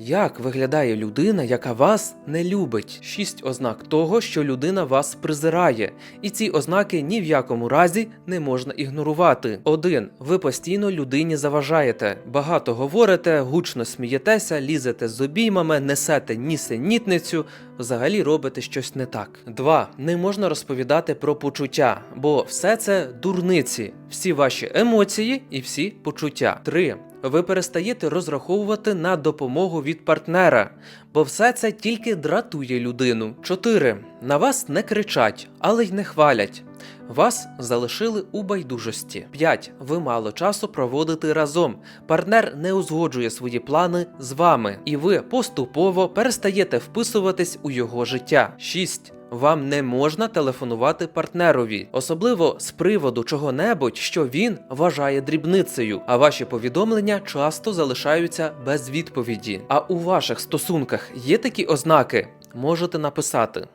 Як виглядає людина, яка вас не любить? Шість ознак того, що людина вас презирає, і ці ознаки ні в якому разі не можна ігнорувати. 1. Ви постійно людині заважаєте, багато говорите, гучно смієтеся, лізете з обіймами, несете нісенітницю, взагалі робите щось не так. 2. Не можна розповідати про почуття, бо все це дурниці, всі ваші емоції і всі почуття. 3. Ви перестаєте розраховувати на допомогу від партнера, бо все це тільки дратує людину. 4. На вас не кричать, але й не хвалять. Вас залишили у байдужості. 5. Ви мало часу проводите разом. Партнер не узгоджує свої плани з вами, і ви поступово перестаєте вписуватись у його життя. 6. Вам не можна телефонувати партнерові, особливо з приводу чого-небудь, що він вважає дрібницею, а ваші повідомлення часто залишаються без відповіді. А у ваших стосунках є такі ознаки? Можете написати.